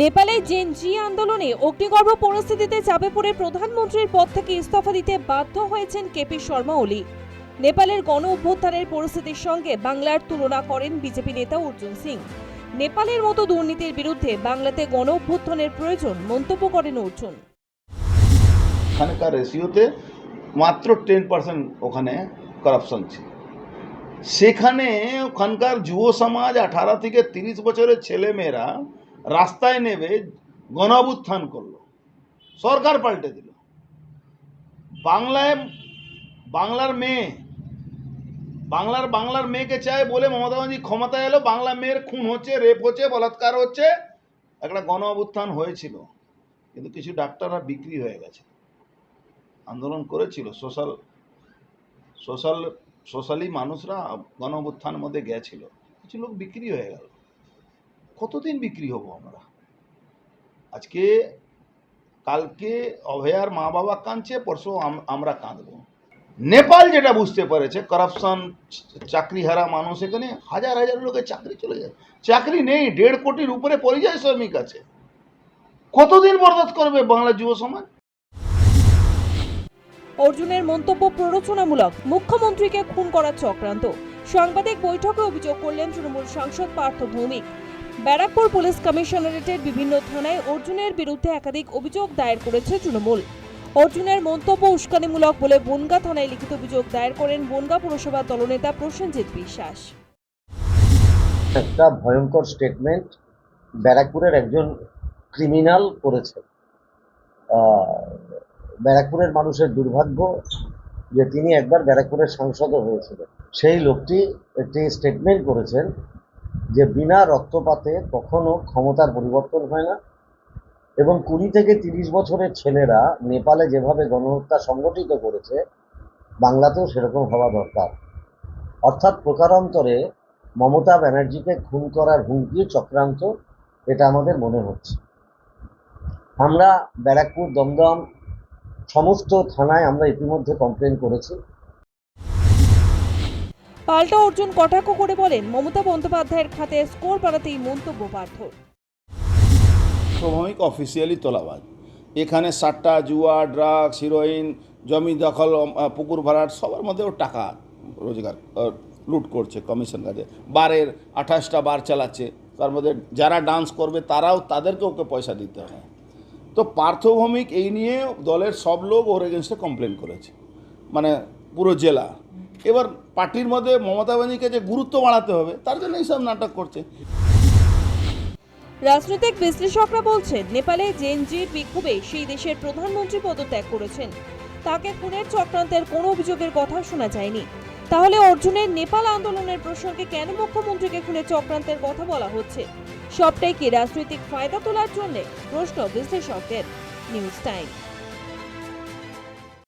নেপালে জেন জি আন্দোলনে অগ্নিগর্ভ পরিস্থিতিতে চাপে পড়ে প্রধানমন্ত্রীর পদ থেকে ইস্তফা দিতে বাধ্য হয়েছেন কেপি শর্মা ওলি। নেপালের গণ অভ্যুত্থানের পরিস্থিতির সঙ্গে বাংলার তুলনা করেন বিজেপি নেতা অর্জুন সিং। নেপালের মতো দুর্নীতির বিরুদ্ধে বাংলাতে গণ অভ্যুত্থানের প্রয়োজন মন্তব্য করেন অর্জুন। ওখানকার রেশিওতে মাত্র টেন পার্সেন্ট ওখানে করাপশন ছিল। সেখানে ওখানকার যুব সমাজ আঠারো থেকে তিরিশ বছরের ছেলেমেয়েরা রাস্তায় নেবে গণাবুত্থান করল। সরকার পাল্টে দিল। বাংলায় বাংলার মেয়ে, বাংলার বাংলার মেয়েকে চায় বলে মমতা ব্যানার্জি ক্ষমতায় এলো, বাংলা মেয়ের খুন হচ্ছে, রেপ হচ্ছে, বলাৎকার হচ্ছে, একটা গণ অভ্যুত্থান হয়েছিল। কিন্তু কিছু ডাক্তাররা বিক্রি হয়ে গেছে। আন্দোলন করেছিল। সোশ্যাল সোশ্যাল, সোশ্যালি মানুষরা গণ মধ্যে গেছিল। কিছু লোক বিক্রি হয়ে গেল। কতদিন বিক্রি হব আমরা? আজকে কালকে অভয়ার মা বাবা কাঁদছে, পরশু আমরা কাঁদবো। নেপাল যেটা বুঝতে পেরেছে করাপশন চাকরি হারা মানুষ এখানে হাজার হাজার লোকের চাকরি চলে যায়। চাকরি নেই, দেড় কোটির উপরে পরিযায়ী শ্রমিক আছে। কতদিন বরদাস্ত করবে বাংলা যুব সমাজ? অর্জুনের মন্তব্য প্ররোচনামূলক, মুখ্যমন্ত্রীকে খুন করার চক্রান্ত। সাংবাদিক বৈঠকে অভিযোগ করলেন তৃণমূল সাংসদ পার্থ ভৌমিক। ব্যারাকপুর পুলিশ কমিশনারেটের বিভিন্ন থানায় অর্জুনের বিরুদ্ধে একাধিক অভিযোগ দায়ের করেছে তৃণমূল। অর্জুনের মন্তব্য উস্কানিমূলক বলে বনগা থানায় লিখিত অভিযোগ দায়ের করেন বনগা পুরসভা দলনেতা প্রসেনজিৎ বিশ্বাস। একটা ভয়ঙ্কর স্টেটমেন্ট ব্যারাকপুরের একজন ক্রিমিনাল করেছে। ব্যারাকপুরের মানুষের দুর্ভাগ্য যে তিনি একবার ব্যারাকপুরের সাংসদও হয়েছিলেন। সেই লোকটি একটি স্টেটমেন্ট করেছেন যে বিনা রক্তপাতে কখনো ক্ষমতার পরিবর্তন হয় না। এবং কুড়ি থেকে তিরিশ বছরের ছেলেরা নেপালে যেভাবে গণহত্যা সংগঠিত করেছে, বাংলাতেও সেরকম হওয়া দরকার। অর্থাৎ প্রকারান্তরে মমতা ব্যানার্জিকে খুন করার হুমকি চক্রান্ত, এটা আমাদের মনে হচ্ছে। আমরা ব্যারাকপুর দমদম সমস্ত থানায় আমরা ইতিমধ্যে কমপ্লেন করেছি। পাল্টা অর্জুন কটাক্ষ করে বলেন, মমতা বন্দ্যোপাধ্যায়ের খাতে স্কোর বাড়াতেই মন্তব্য পার্থর। স্বাভাবিক অফিসিয়ালি তোলাবাজ। এখানে সাট্টা, জুয়া ড্রাগস হিরোইন জমি দখল পুকুর ভরাট, সবার মধ্যেও টাকা রোজগার লুট করছে কমিশন কাজে। বারের আঠাশটা বার চালাচ্ছে। তার মধ্যে যারা ডান্স করবে, তারাও তাদেরকে ওকে পয়সা দিতে হয়। তো পার্থভৌমিক এই নিয়ে দলের সব লোক ওর এগেনস্টে কমপ্লেন করেছে। মানে পুরো জেলা। এবার পার্টির মধ্যে মমতা ব্যানার্জিকে যে গুরুত্ব বাড়াতে হবে, তার জন্য এইসব নাটক করছে। রাজনৈতিক বিশ্লেষকরা বলছেন, নেপালে জেনজির বিক্ষোভে সেই দেশের প্রধানমন্ত্রী পদত্যাগ করেছেন। তাকে খুনের চক্রান্তের কোনো অভিযোগের কথা শোনা যায়নি। তাহলে অর্জুনের নেপাল আন্দোলনের প্রসঙ্গে কেন মুখ্যমন্ত্রীকে খুনের চক্রান্তের কথা বলা হচ্ছে? সবটাই কি রাজনৈতিক ফায়দা তোলার জন্য? প্রশ্ন বিশ্লেষকদের। News time.